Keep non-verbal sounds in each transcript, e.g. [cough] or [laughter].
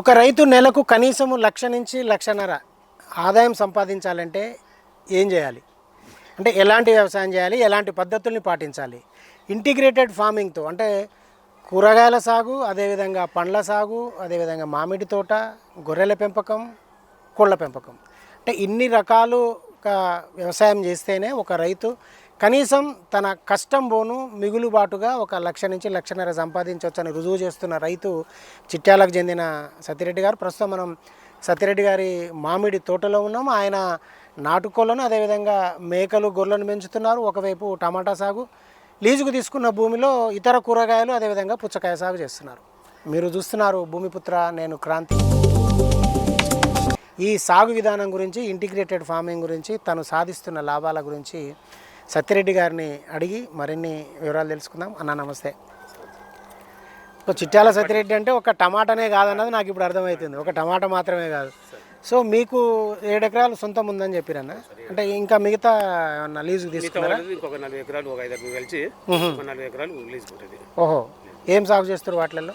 ఒక రైతు నెలకు కనీసం లక్ష నుంచి లక్షన్నర ఆదాయం సంపాదించాలంటే ఏం చేయాలి? అంటే ఎలాంటి వ్యవసాయం చేయాలి? ఎలాంటి పద్ధతుల్ని పాటించాలి? ఇంటిగ్రేటెడ్ ఫార్మింగ్తో అంటే కూరగాయల సాగు అదేవిధంగా పండ్ల సాగు అదేవిధంగా మామిడి తోట గొర్రెల పెంపకం కోళ్ళ పెంపకం. అంటే ఇన్ని రకాలుగా వ్యవసాయం చేస్తేనే ఒక రైతు కనీసం తన కష్టం పోను మిగులుబాటుగా ఒక లక్ష నుంచి లక్షన్నర సంపాదించవచ్చని రుజువు చేస్తున్న రైతు చిట్యాలకు చెందిన సత్యరెడ్డి గారు. ప్రస్తుతం మనం సత్యరెడ్డి గారి మామిడి తోటలో ఉన్నాము. ఆయన నాటుకోళ్ళను అదేవిధంగా మేకలు గొర్రెలను పెంచుతున్నారు. ఒకవైపు టమాటా సాగు లీజుకు తీసుకున్న భూమిలో ఇతర కూరగాయలు అదేవిధంగా పుచ్చకాయ సాగు చేస్తున్నారు. మీరు చూస్తున్నారు భూమిపుత్ర నేను క్రాంతి. ఈ సాగు విధానం గురించి ఇంటిగ్రేటెడ్ ఫార్మింగ్ గురించి తను సాధిస్తున్న లాభాల గురించి సత్యరెడ్డి గారిని అడిగి మరిన్ని వివరాలు తెలుసుకుందాం. అన్న నమస్తే. ఒక చిట్యాల సత్యరెడ్డి అంటే ఒక టమాటానే కాదన్నది నాకు ఇప్పుడు అర్థమవుతుంది. ఒక టమాటా మాత్రమే కాదు. సో మీకు ఏడు ఎకరాలు సొంతం ఉందని చెప్పిరన్న? అంటే ఇంకా మిగతా ఏమన్నా లీజుకు తీసుకున్నారా? ఇంకొక నలభై ఎకరాలు ఒక ఐదు కలిసి నలభై ఎకరాలు ఉంటుంది. ఓహో. ఏం సాగు చేస్తారు వాటిల్లో?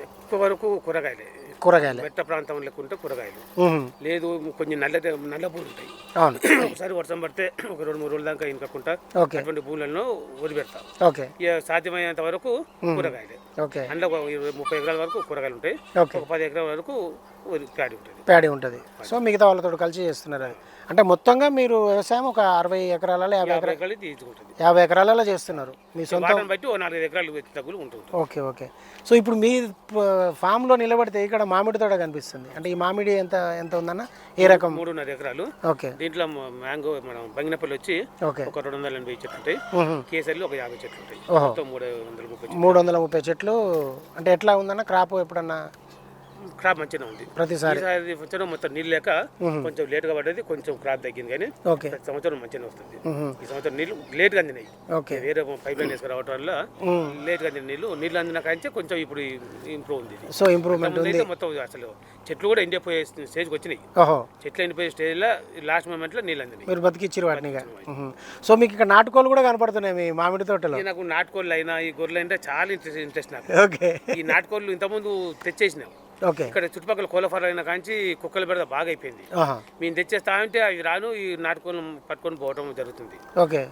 ఎక్కువ వరకు కూరగాయలే. కూరగాయలే. మెట్ట ప్రాంతం లేకుంటే కూరగాయలు. లేదు కొంచెం నల్ల నల్ల భూములు ఉంటాయి. అవును. ఒకసారి వర్షం పడితే ఒక రెండు మూడు రోజుల దాకా ఇనకకుండా ఓకే. అటువంటి భూములను వదిలిపెడతాం. ఓకే. ఇక సాధ్యమైనంత వరకు కూరగాయలే. ఓకే. అందులో ఇరవై ముప్పై ఎకరాల వరకు కూరగాయలు ఉంటాయి. ఒక పది ఎకరాల వరకు వరి- ప్యాడీ ఉంటుంది. ప్యాడీ ఉంటుంది. సో మిగతా వాళ్ళతో కలిసి చేస్తున్నారు అది. అంటే మొత్తంగా మీరు వ్యవసాయం ఒక అరవై ఎకరాలలో యాభై యాభై ఎకరా ఎకరాలు తీసుకుంటుంది యాభై ఎకరాలలో చేస్తున్నారు. మీ సొంత బట్టి నాలుగు ఎకరాలు తగ్గులు ఉంటుంది ఓకే ఓకే. సో ఇప్పుడు మీ ఫామ్లో నిలబడితే ఇక్కడ మామిడి తోట కనిపిస్తుంది. అంటే ఈ మామిడి ఎంత ఎంత ఉందన్న? ఏ రకం? మూడున్నర ఎకరాలు. ఓకే. దీంట్లో మ్యాంగో మనం బంగినపల్లి వచ్చి ఓకే. ఒక రెండు వందల ఎనభై చెట్లు ఉంటాయి. కేసర్లు ఒక యాభై చెట్లు ఉంటాయి మూడు వందల ముప్పై చెట్లు. మూడు వందల ముప్పై చెట్లు. అంటే ఎట్లా ఉందన్న? క్రాప్ ఎప్పుడన్నా క్రాప్ మంచిగా ఉంది. ప్రతిసారి. సంవత్సరం మొత్తం నీళ్ళు లేక కొంచెం లేట్గా పడ్డది కొంచెం క్రాప్ తగ్గింది కానీ ప్రతి సంవత్సరం మంచిగా వస్తుంది. ఈ సంవత్సరం నీళ్ళు లేట్గా అందినాయి. ఓకే. వేరే పైప్ లైన్ వేసుకురావటం వల్ల మ్మ్. లేట్గా అందిన నీళ్ళు నీళ్ళు అందిన కాంచే కొంచెం ఇప్పుడు ఇంప్రూవ్ ఉంది. సో ఇంప్రూవ్మెంట్ ఉంది. మొత్తం అసలు చెట్లు కూడా ఎండిపోయే స్టేజ్కి వచ్చినాయి. చెట్లు ఎండిపోయే స్టేజ్లో లాస్ట్ మూమెంట్లో నీళ్ళు అందినాయి. మీరు బతికిచ్చిరు వాటిని. సో మీకు ఇక్కడ నాటుకోలు కూడా కనపడుతున్నాయి మీ మామిడి తోటలో. నాకు నాటుకోళ్ళు అయినా ఈ గొర్రెలు అంటే చాలా ఇంట్రెస్ట్ ఇంట్రెస్ట్ నాకు. ఓకే. ఈ నాటుకోళ్ళు ఇంతకుముందు తెచ్చేసినాం. ఇక్కడ చుట్టుపక్కల కోళ్ళ ఫారం అయిన కాంచి కుక్కల బెడద బాగా అయిపోయింది మేము తెచ్చేస్తా ఉంటే అవి రాను ఈ నాటుకోళ్ళు పట్టుకొని పోవడం జరుగుతుంది.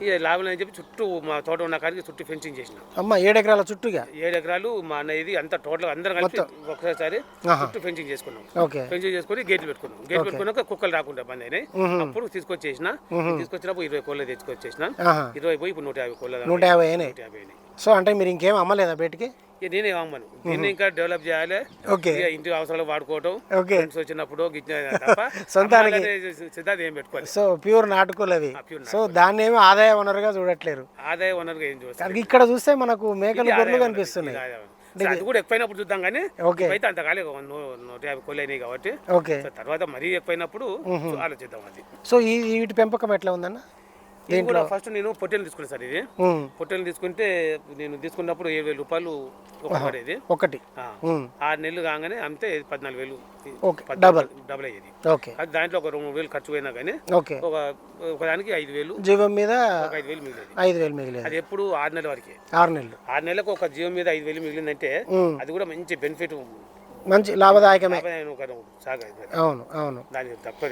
ఇక లాభం అని చెప్పి చుట్టూ మా తోట ఉన్న కాడికి చుట్టూ ఫెన్సింగ్ చేసినాం. అమ్మ ఏడు ఎకరాల చుట్టూగా? ఏడు ఎకరాలు మా అన్నయ్యది అంత టోటల్ అందరం కలిపి ఒకసారి. చుట్టూ ఫెన్సింగ్ చేసుకున్నాం. ఫెన్సింగ్ చేసుకొని గేట్లు పెట్టుకున్నాం. గేట్ పెట్టుకున్నాక కుక్కలు రాకుండా బంద్ అయినాయి. అప్పుడు తీసుకొచ్చేసిన. తీసుకొచ్చినప్పుడు ఇరవై కోళ్ళు తెచ్చుకొచ్చేసిన. ఇరవై పోయి ఇప్పుడు నూట యాభై కోళ్ళ నూట యాభై నూట యాభై అయినాయి. సో అంటే మీరు ఇంకేం అమ్మలేదా బయటికి? నేనే అమ్మను. దీన్ని ఇంకా డెవలప్ చేయాలి. ఓకే. ఇంటి అవసరాలు వాడుకోవటం ఓకే. వచ్చినప్పుడు సొంతానికి- సిద్ధాంతం ఏం పెట్టుకోవాలి సో ప్యూర్ నాటుకోలు అవి. సో దాన్ని ఏమో ఆదాయ వనరుగా చూడట్లేరు. ఆదాయ వనరుగా ఏం చూస్తాం కానీ ఇక్కడ చూస్తే మనకు మేకలు గొర్రెలు కనిపిస్తున్నాయి. అది కూడా ఎక్కువైనప్పుడు చూద్దాం కానీ ఓకే. అయితే అంత కాలేదు. నూట యాభై కోళ్ళు అయినాయి కాబట్టి. ఓకే. తర్వాత మరీ ఎక్కువైనప్పుడు ఆలోచిద్దాం అది. సో ఈ వీటి పెంపకం ఎట్లా ఉందన్న? ఇది కూడా ఫస్ట్ నేను పొట్టెలు తీసుకున్నాను సార్ ఇది. పొట్టెలు తీసుకుంటే నేను తీసుకున్నప్పుడు ఏడు వేల రూపాయలు పడేది. ఒకటి. ఆరు నెలలు కాగానే అమ్మితే పద్నాలుగు వేలు. Okay double. డబుల్ అయ్యేది. ఓకే. అది దాంట్లో ఒక రెండు వేలు ఖర్చు పోయినా కానీ ఓకే. ఒక ఒకదానికి ఐదు వేలు. జీవం మీద ఐదు వేలు మిగిలేదు. ఐదు వేలు మిగిలేదు. అది ఎప్పుడు ఆరు నెలల వరకే. ఆరు నెలలు. ఆరు నెలలకు ఒక జీవం మీద ఐదు వేలు మిగిలిందంటే అది కూడా మంచి బెనిఫిట్ మంచి లాభదాయకమే. అవును అవును. దానికి తక్కువ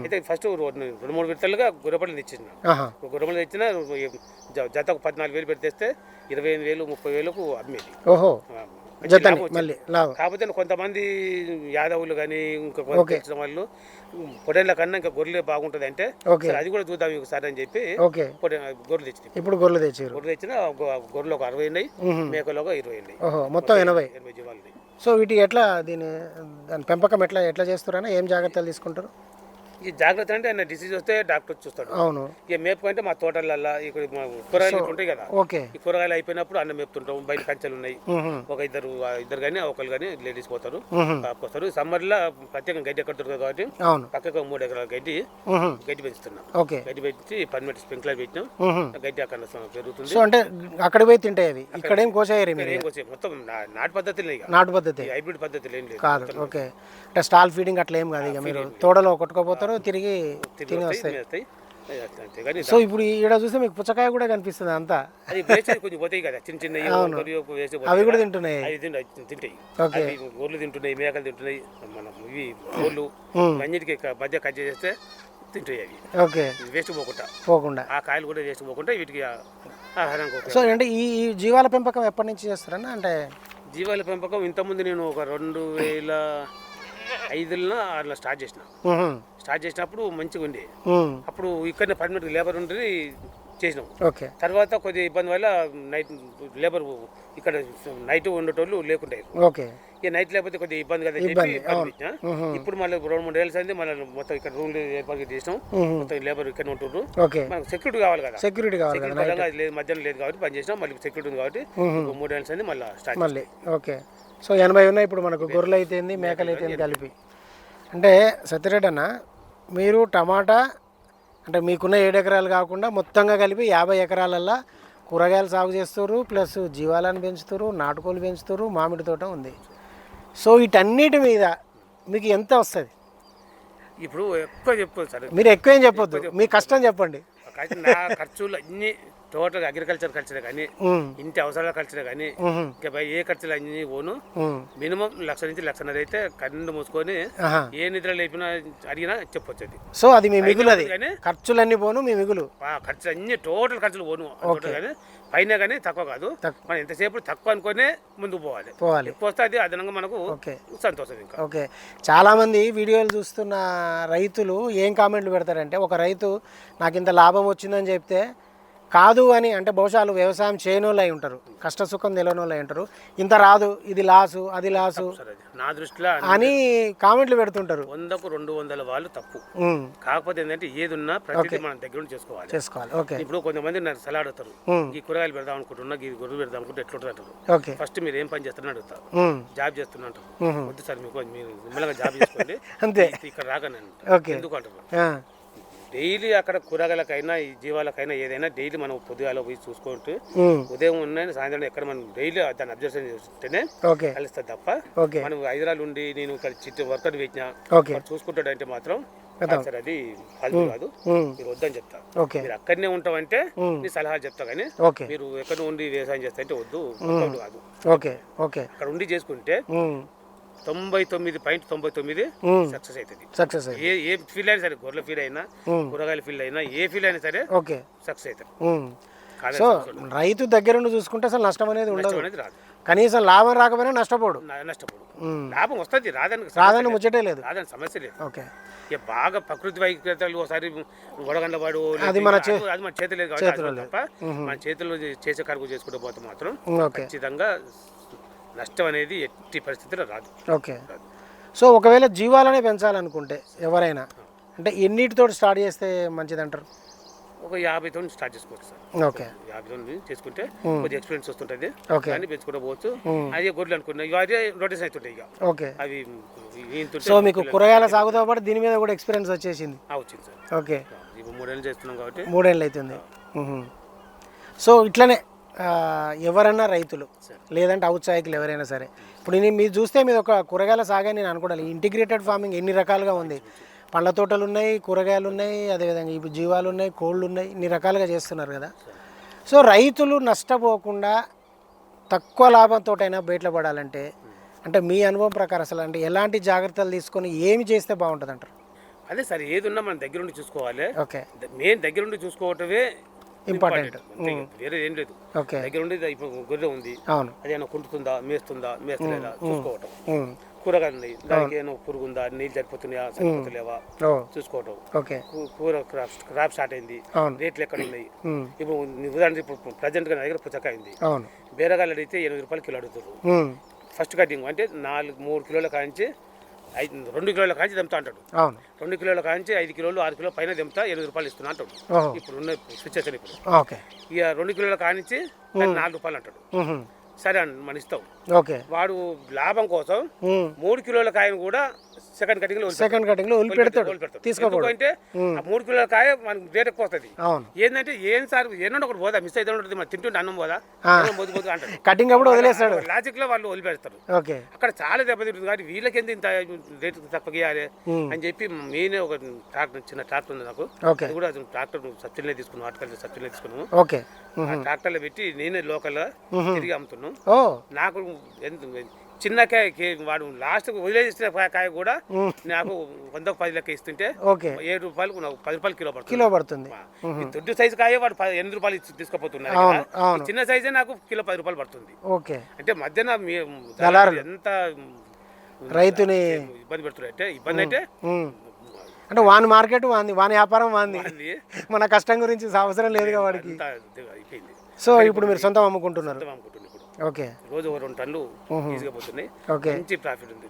అయితే ఫస్ట్ రెండు మూడు విడతలుగా గుర్రపల్లి తెచ్చిన. ఆహా. గుర్రపల్లి తెచ్చిన జ- జతకు పద్నాలుగు వేలు పెడితేస్తే ఇరవై ఎనిమిది వేలు ముప్పై వేలకు అమ్మేది. ఓహో. మళ్ళీ కాకపోతే కొంతమంది యాదవులు కానీ ఇంకా తెలిసిన వాళ్ళు పొడేళ్ళ కన్నా ఇంకా గొర్రెలే బాగుంటుంది అంటే అది కూడా చూద్దాం ఒకసారి అని చెప్పి గొర్రెలు తెచ్చింది ఇప్పుడు గొర్రెలు తెచ్చారు గొర్రెలు తెచ్చిన గొర్రెలు ఒక అరవై ఉన్నాయి. మేకలు ఒక ఇరవై ఉన్నాయి. మొత్తం ఎనభై. ఎనభై జీవాలు. సో వీటి ఎట్లా దీని దాని పెంపకం ఎట్లా ఎట్లా చేస్తారని ఏం జాగ్రత్తలు తీసుకుంటారు? ఈ జాగ్రత్త అంటే ఆయన డిసీజ్ వస్తే డాక్టర్ చూస్తాడు. అవును. ఇక మేపుకుంటే మా తోటలల్లో ఇక్కడ మా కూరగాయలు ఉంటాయి కదా. ఓకే. ఈ కూరగాయలు అయిపోయినప్పుడు అన్నం మేపుతుంటాం బయట కంచెలు ఉన్నాయి. ఒక ఇద్దరు ఇద్దరు కానీ ఒకరు కానీ లేడీస్ పోతారు. వస్తారు సమ్మర్లో ప్రత్యేకంగా గడ్డి ఎక్కడ దొరకదు కాబట్టి అవును. పక్కకు మూడు ఎకరాల గడ్డి. గడ్డి పెంచుతున్నాం. ఓకే. గడ్డి పెంచి పర్మిట్ స్ప్రింక్లర్ పెట్టినాం. గడ్డి అక్కడ పెరుగుతుంది. సో అంటే అక్కడ పోయి తింటాయి అవి. ఇక్కడేం కోసేయరు మీరు ఏం వచ్చే మొత్తం నాటు పద్ధతులు ఇక. నాటు పద్ధతి? హైబ్రిడ్ పద్ధతులు ఏం లేదు. కాదు. ఓకే. అంటే స్టాల్ ఫీడింగ్ అట్లా ఏం కాదు ఇక మీరు. తోటలో కొట్టుకోపోతారు తిరిగి తిరిగి తిని వస్తాయి సో ఇప్పుడు ఈడ చూస్తే మీకు పుచ్చకాయ కూడా కనిపిస్తుంది అంతా. అది వేసేది కొంచెం పోతాయి కదా. చిన్న చిన్న వేసి అవి కూడా తింటున్నాయి. అవి తింటాయి. అవి గోర్లు తింటున్నాయి మేకలు తింటున్నాయి. మనం ఇవి గోర్లు అన్నిటికీ మధ్య కట్ చేస్తే తింటాయి అవి. ఓకే. వేస్ట్ పోకుండా. పోకుండా. ఆ కాయలు కూడా వేస్ట్ పోకుండా వీటికి ఆ- ఆహారానికి ఉపయోగం. సో అంటే ఈ జీవాల పెంపకం ఎప్పటి నుంచి చేస్తారన్నా? అంటే జీవాల పెంపకం ఇంతకుముందు నేను ఒక రెండు వేల ఐదులో అట్లా స్టార్ట్ చేసిన. స్టార్ట్ చేసినప్పుడు మంచిగా ఉండే. అప్పుడు ఇక్కడనే పర్మనెంట్ లేబర్ ఉండి చేసినాం. ఓకే. తర్వాత కొద్దిగా ఇబ్బంది వల్ల నైట్ లేబర్ ఇక్కడ నైట్ ఉండేటోళ్ళు లేకుండే. ఓకే. ఇక నైట్ లేకపోతే కొద్దిగా ఇబ్బంది కదా చెప్పి. ఇప్పుడు మళ్ళీ రెండు మూడు ఏళ్ళ సంది మళ్ళీ మొత్తం ఇక్కడ రూమ్లు ఏర్పాటు చేసినాం. మొత్తం లేబర్ ఇక్కడ ఉంటుండ్రు. మనకు సెక్యూరిటీ కావాలి కదా. సెక్యూరిటీ కావాలి సెక్యూరిటీ లేదు మధ్యాహ్నం లేదు కాబట్టి పని చేసినాం మళ్ళీ సెక్యూరిటీ ఉంది కాబట్టి ఇంకో మూడేళ్ళ సంది మళ్ళీ స్టార్ట్ మళ్ళీ ఓకే. సో ఎనభై ఉన్నాయి ఇప్పుడు మనకు గొర్రెలు అయితేంది మేకలు అయితేంది కలిపి. అంటే సత్యరెడ్డి అన్న మీరు టమాటా అంటే మీకున్న ఏడు ఎకరాలు కాకుండా మొత్తంగా కలిపి యాభై ఎకరాలల్లో కూరగాయలు సాగు చేస్తారు ప్లస్ జీవాలను పెంచుతారు నాటుకోలు పెంచుతారు మామిడి తోట ఉంది. సో వీటన్నిటి మీద మీకు ఎంత వస్తుంది? ఇప్పుడు ఎక్కువ చెప్పుకోవచ్చు సార్. మీరు ఎక్కువ ఏం చెప్పొద్దు. మీ కష్టం చెప్పండి. ఖర్చులు అన్ని టోటల్ అగ్రికల్చర్ ఖర్చులే కానీ ఇంటి అవసరాల ఖర్చులే కానీ ఇంకా ఏ ఖర్చులు అన్ని పోను. మినిమం లక్ష నుంచి లక్షన్నర అయితే కన్ను మూసుకొని. ఏ నిద్ర లేపినా అడిగినా చెప్పొచ్చు అది సో అది మీ మిగులు అది కానీ ఖర్చులన్నీ పోను మీ మిగులు. ఖర్చులు అన్ని టోటల్ ఖర్చులు పోను. కానీ పైన కానీ తక్కువ కాదు. మనం ఎంతసేపు తక్కువ అనుకునే ముందుకు పోవాలి. పోవాలి. వస్తే అది అదనంగా మనకు ఓకే. సంతోషం ఇంకా. ఓకే. చాలామంది వీడియోలు చూస్తున్న రైతులు ఏం కామెంట్లు పెడతారంటే ఒక రైతు నాకు ఇంత లాభం వచ్చిందని చెప్తే కాదు అని అంటే బహుశా వాళ్ళు వ్యవసాయం చేయని వాళ్ళు అయి ఉంటారు. కష్ట సుఖం తెలియని వాళ్ళు అయి ఉంటారు. ఇంత రాదు ఇది లాసు అది లాసు. నా దృష్టిలో అని కామెంట్లు పెడుతుంటారు. వందకు రెండు వందల వాళ్ళు తప్పు. కాకపోతే ఏంటంటే ఏది ఉన్నా ప్రతిదీ మనం దగ్గర నుండి చేసుకోవాలి. చేసుకోవాలి. ఓకే. ఇప్పుడు కొంతమంది నాకు ఉమ్, ఈ కూరగాయలు పెడదాం అనుకుంటున్నా ఈ గొర్రెలు పెడదాం అనుకుంటే ఎట్లుంటుంది అంటారు. ఓకే. ఫస్ట్ మీరు ఏం పని చేస్తారని అడుగుతారు. జాబ్ చేస్తున్నా అంటారు. వద్దు సార్ మీకు మీరు నిమ్మలంగా జాబ్ చేసుకోండి. [laughs] అంతే. ఇక్కడ ఓకే. ఎందుకు అంటారు? డైలీ అక్కడ కూరగాయలకైనా ఈ జీవాలకైనా ఏదైనా డైలీ మనం పొద్దుగాల పోయి చూసుకుంటూ ఉదయం ఉన్నాయి సాయంత్రం ఎక్కడ మనం డైలీ దాన్ని అబ్జర్వేషన్ చేస్తుంటేనే ఓకే. కలుస్తుంది తప్ప మనం హైదరాబాద్ ఉండి నేను ఇక్కడ చిట్టు వర్కర్ పెట్టినా చూసుకుంటాడంటే మాత్రం సార్ అది ఫలితం కాదు. మీరు వద్దని చెప్తా. మీరు అక్కడనే ఉంటామంటే నీ సలహా చెప్తా కానీ మీరు ఎక్కడ ఉండి వ్యవసాయం చేస్తా అంటే వద్దు కాదు. ఓకే. ఓకే. అక్కడ ఉండి చేసుకుంటే తొంభై తొమ్మిది పాయింట్ తొంభై తొమ్మిది సక్సెస్ అవుతుంది. సక్సెస్ ఏ ఏ ఫీల్డ్ అయినా సరే గొర్రెల ఫీల్డ్ అయినా కూరగాయల ఫీల్డ్ అయినా ఏ ఫీల్డ్ అయినా సరే ఓకే. సక్సెస్. కాదని సో. రైతు దగ్గరుండి చూసుకుంటే అసలు నష్టం అనేది ఉండదు. కనీసం లాభం రాకపోయినా నష్టపోడు. నా- నష్టపోడు. లాభం వస్తుంది రాదని రాదని లేదు. ముచ్చటే లేదు. రాదని సమస్య లేదు. ఓకే. ఇక బాగా ప్రకృతి వైఖరితలు ఒకసారి వడగండవాడు అది మన అది మన చేతి లేదు తప్ప మన చేతుల్లో చేసే కడుగు చేసుకుంటూ పోతే మాత్రం ఖచ్చితంగా నష్టం అనేది ఎట్టి పరిస్థితిలో రాదు. ఓకే. సో ఒకవేళ జీవాలనే పెంచాలనుకుంటే ఎవరైనా అంటే ఎన్నిటితో స్టార్ట్ చేస్తే మంచిదంటారు? ఒక యాభై తోని స్టార్ట్ చేసుకోవచ్చు సార్. ఓకే. యాభై తోని చేసుకుంటే కొద్దిగా ఎక్స్పీరియన్స్ వస్తుంటుంది. ఓకే. దాన్ని పెంచుకుంటూ పోవచ్చు. అదే గొర్రెలు అనుకున్నా ఇక అదే రొటేషన్ అవుతుంటాయి ఇక ఓకే. అవి సో మీకు కూరగాయల సాగుతో పాటు దీని మీద కూడా ఎక్స్పీరియన్స్ వచ్చేసింది? వచ్చింది సార్. ఓకే. ఇప్పుడు మూడేళ్ళు చేస్తున్నాం కాబట్టి. మూడేళ్ళు అవుతుంది. సో ఇట్లనే ఎవరన్నా రైతులు లేదంటే ఔత్సాహికులు ఎవరైనా సరే. ఇప్పుడు నేను మీరు చూస్తే మీద ఒక కూరగాయల సాగే నేను అనుకోవాలి ఇంటిగ్రేటెడ్ ఫార్మింగ్ ఎన్ని రకాలుగా ఉంది? పండ్ల తోటలు ఉన్నాయి కూరగాయలు ఉన్నాయి అదేవిధంగా ఇప్పుడు జీవాలు ఉన్నాయి కోళ్ళు ఉన్నాయి ఇన్ని రకాలుగా చేస్తున్నారు కదా. సో రైతులు నష్టపోకుండా తక్కువ లాభంతోటైనా బయటలో పడాలంటే అంటే మీ అనుభవం ప్రకారం అసలు అంటే ఎలాంటి జాగ్రత్తలు తీసుకొని ఏమి చేస్తే బాగుంటుంది అంటారు అదే సార్ ఏది ఉన్నా మనం దగ్గర ఉండి చూసుకోవాలి. ఓకే. మెయిన్ దగ్గర ఉండి చూసుకోవటమే ఇంపార్టెంట్ ఇక. వేరే ఏం లేదు. ఓకే దగ్గర ఉండి ఇప్పుడు గొర్రె ఉంది. అవును. అది ఏమైనా కుంటుతుందా? మేస్తుందా? మేస్తలేదా? చూసుకోవటం. మ్మ్. కూరగాయలు ఉన్నాయి. దానికి ఏమైనా పురుగు ఉందా? నీళ్ళు సరిపోతున్నాయా? సరిపోతలేవా? ఓ చూసుకోవటం. కూర క్రాప్ క్రాప్ స్టార్ట్ అయింది. రేట్లు ఎక్కడ ఉన్నాయి. ఇప్పుడు ఉదాహరణకి ఇప్పుడు ప్రజెంట్గా నా దగ్గర పుచ్చకాయ ఉంది. బీరగాయలు అడిగితే ఎనిమిది రూపాయలు కిలో అడుగుతారు. ఫస్ట్ కటింగ్ అంటే నాలుగు మూడు కిలోల కాంచి రెండు కిలోల కాంచి దింపుతా అంటాడు. అవును. రెండు కిలోల కాంచి ఐదు కిలోలు ఆరు కిలో పైన దింపుతా ఎనిమిది రూపాయలు ఇస్తున్నా అంటాడు. ఇప్పుడు ఉన్న సిచ్యువేషన్ ఇప్పుడు. ఓకే. ఇక రెండు కిలోల కానించి నాలుగు రూపాయలు అంటాడు. సరే అండి మన ఇస్తాం. ఓకే. వాడు లాభం కోసం. మూడు కిలోల కాయను కూడా సెకండ్ కటింగ్లో సెకండ్ కటింగ్లో వదిలి పెడతాడు. తీసుకోపోడు అంటే మూడు కిలోల కాయ మనకి రేట్ ఎక్కువ వస్తుంది అవును. ఏంటంటే ఏం సార్ ఎన్నో ఒకటి పోదా? మిస్ అయితే ఉంటుంది మరి తింటుంటే అన్నం పోదా? ఏమో బొద్దు బొద్దు అంటారు కటింగ్ అప్పుడు వదిలేస్తాడు. లాజిక్లో వాళ్ళు వదిలిపెడతారు. ఓకే. అక్కడ చాలా దెబ్బతింటుంది. కానీ వీళ్ళకి ఎంత ఇంత రేటు ఇవ్వాలి అని చెప్పి నేనే ఒక ట్రాక్టర్ చిన్న ట్రాక్టర్ ఉంది నాకు. అది కూడా ట్రాక్టర్ సబ్సిడీలో తీసుకున్నాం ఆటకల్ సబ్సిడీలో తీసుకున్నాము ఓకే. ఆ ట్రాక్టర్లో పెట్టి నేనే లోకల్ తిరిగి అమ్ముతున్నాను నాకు ఎంత చిన్న కాయ వాడు లాస్ట్ వదిలేసిన కాయ- కూడా నాకు వందకు పది లెక్క ఇస్తుంటే ఓకే. ఏడు రూపాయలకు నాకు పది రూపాయలు కిలో పడుతుంది. కిలో పడుతుంది. దొడ్డు సైజు కాయ వాడు పది- ఎనిమిది రూపాయలు తీసుకుపోతున్నారు చిన్న సైజే నాకు కిలో పది రూపాయలు పడుతుంది. ఓకే. అంటే మధ్యన. ఎంత రైతుని ఇబ్బంది పెడుతున్నారు అంటే ఇబ్బంది అంటే. అంటే వాని మార్కెట్ వాంది వాని వ్యాపారం వాంది మన కష్టం గురించి అవసరం లేదుగా వాడికి. సో ఇప్పుడు మీరు సొంతం అమ్ముకుంటున్నారు. ఓకే. రోజు రెండు టన్నులు ఈజీగా పోతున్నాయి ఓకే. మంచి ప్రాఫిట్ ఉంది.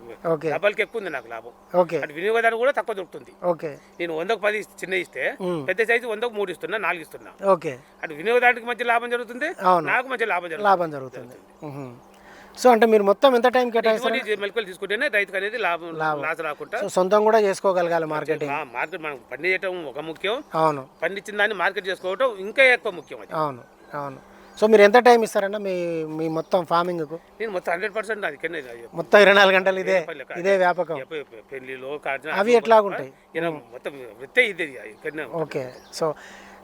డబ్బులకి ఎక్కువ ఉంది నాకు లాభం. ఓకే. అటు వినియోగదారు కూడా తక్కువ దొరుకుతుంది. ఓకే. నేను వందకు పది చిన్న ఇస్తే పెద్ద సైజు వందకు మూడు ఇస్తున్నా నాలుగు ఇస్తున్నా. ఓకే. అటు వినియోగదారునికి మంచి లాభం జరుగుతుంది. నాకు మంచి లాభం జరుగుతుంది. లాభం జరుగుతుంది. సో అంటే మీరు మొత్తం ఎంత టైం కేటాయిస్తారు? మెలకలు తీసుకుంటేనే రైతుకు అనేది లాభం లాస్ రాకుండా సో సొంతం కూడా చేసుకోగలగాలి మార్కెటింగ్ మార్కెట్ మనం పండించడం ఒక ముఖ్యం. అవును. పండించిన దాన్ని మార్కెట్ చేసుకోవడం ఇంకా ఎక్కువ ముఖ్యం అవును. అవును. సో మీరు ఎంత టైం ఇస్తారన్న మీ మీ మొత్తం ఫార్మింగ్కు? నేను మొత్తం హండ్రెడ్ పర్సెంట్ అది. కింద మొత్తం ఇరవై నాలుగు గంటలు ఇదే ఇదే వ్యాపకం. పెళ్ళిలో అవి ఎట్లాగుంటాయి? ఇలా మొత్తం వృత్తే ఇది ఇక్కడనే ఓకే. సో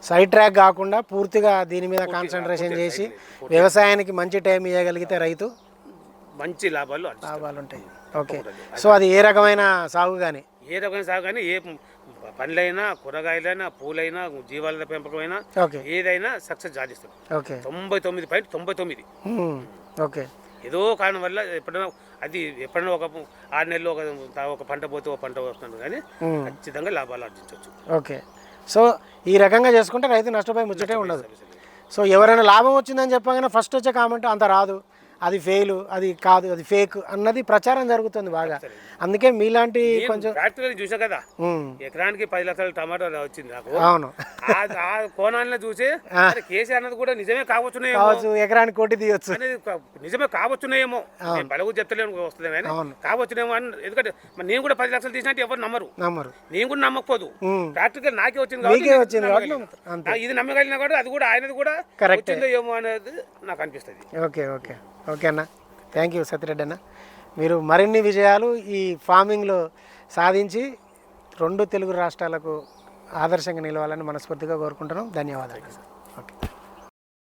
సైడ్ ట్రాక్ కాకుండా పూర్తిగా దీని మీద కాన్సన్ట్రేషన్ చేసి వ్యవసాయానికి మంచి టైం ఇవ్వగలిగితే రైతు మంచి లాభాలు. లాభాలు ఉంటాయి ఓకే. సో అది ఏ రకమైన సాగు కానీ ఏ రకమైన సాగు కానీ ఏ పండ్లైనా కూరగాయలైనా పూలైనా జీవాల పెంపకమైనా ఓకే. ఏదైనా సక్సెస్ సాధిస్తాం ఓకే. తొంభై తొమ్మిది పాయింట్ తొంభై తొమ్మిది. మ్మ్. ఓకే. ఏదో కారణం వల్ల ఎప్పుడైనా అది ఎప్పుడైనా ఒక ఆరు నెలలు ఒక ఒక పంట పోతే ఒక పంట వస్తుంది కానీ ఖచ్చితంగా లాభాలు ఆర్జించవచ్చు. ఓకే. సో ఈ రకంగా చేసుకుంటే రైతు నష్టపోయి ముచ్చటే ఉండదు. సో ఎవరైనా లాభం వచ్చిందని చెప్పగానే ఫస్ట్ వచ్చే కామెంట్ అంత రాదు. అది ఫెయిల్ అది కాదు అది ఫేక్ అన్నది ప్రచారం జరుగుతుంది బాగా. అందుకే మీలాంటి కొంచెం ప్రాక్టికల్ చూసా కదా. ఎకరానికి పది లక్షల టమాటా వచ్చింది నాకు. అవును. ఆ- ఆ కోణాలను చూసి కేసీఆర్ అన్నది కూడా నిజమే కావచ్చు ఎకరానికి కోటి తీయొచ్చు. నిజమే కావచ్చునేమో? బలగు చెప్తలేను వస్తుంది. కావచ్చునేమో అని ఎందుకంటే నేను కూడా పది లక్షలు తీసినట్టు ఎవరు నమ్మరు. నమ్మరు. నేను కూడా నమ్మకపోదు. మ్మ్. ప్రాక్టికల్ నాకే వచ్చింది కాబట్టి ఇది నమ్మగలిగిన కూడా అది కూడా ఆయనది కూడా. వచ్చిందో ఏమో అనేది నాకు అనిపిస్తుంది. Okay okay. ఓకే అన్న. థ్యాంక్ యూ సత్యరెడ్డి అన్న. మీరు మరిన్ని విజయాలు ఈ ఫార్మింగ్లో సాధించి రెండు తెలుగు రాష్ట్రాలకు ఆదర్శంగా నిలవాలని మనస్ఫూర్తిగా కోరుకుంటున్నాం. ధన్యవాదాలు. ఓకే